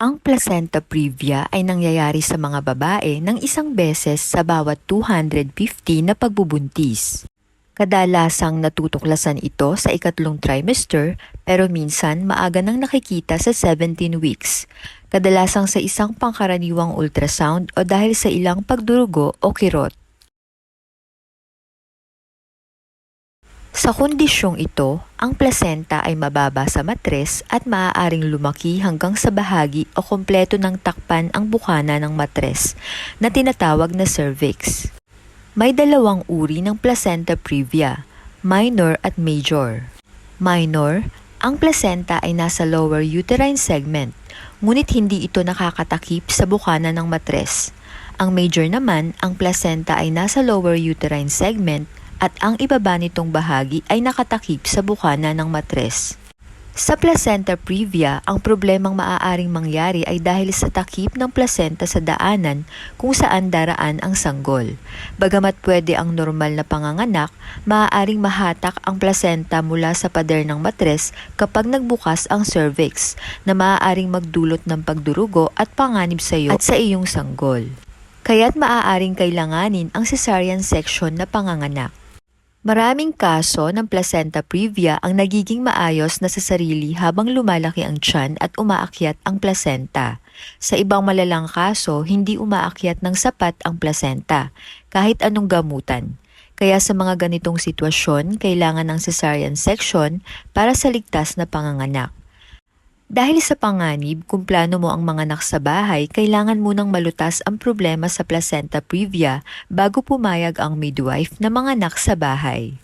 Ang placenta previa ay nangyayari sa mga babae ng isang beses sa bawat 250 na pagbubuntis. Kadalasang natutuklasan ito sa ikatlong trimester pero minsan maaga nang nakikita sa 17 weeks. Kadalasang sa isang pangkaraniwang ultrasound o dahil sa ilang pagdurugo o kirot. Sa kondisyong ito, ang placenta ay mababa sa matres at maaaring lumaki hanggang sa bahagi o kompleto ng takpan ang bukana ng matres na tinatawag na cervix. May dalawang uri ng placenta previa, minor at major. Minor, ang placenta ay nasa lower uterine segment, ngunit hindi ito nakakatakip sa bukana ng matres. Ang major naman, ang placenta ay nasa lower uterine segment at ang ibaba nitong bahagi ay nakatakip sa bukana ng matres. Sa placenta previa, ang problemang maaaring mangyari ay dahil sa takip ng placenta sa daanan kung saan daraan ang sanggol. Bagamat pwede ang normal na panganganak, maaaring mahatak ang placenta mula sa pader ng matres kapag nagbukas ang cervix na maaaring magdulot ng pagdurugo at panganib sa iyo at sa iyong sanggol. Kaya't maaaring kailanganin ang cesarean section na panganganak. Maraming kaso ng placenta previa ang nagiging maayos na sa sarili habang lumalaki ang tiyan at umaakyat ang placenta. Sa ibang malalang kaso, hindi umaakyat ng sapat ang placenta, kahit anong gamutan. Kaya sa mga ganitong sitwasyon, kailangan ng cesarean section para sa ligtas na panganganak. Dahil sa panganib, kung plano mo ang manganak sa bahay, kailangan munang malutas ang problema sa placenta previa bago pumayag ang midwife na manganak sa bahay.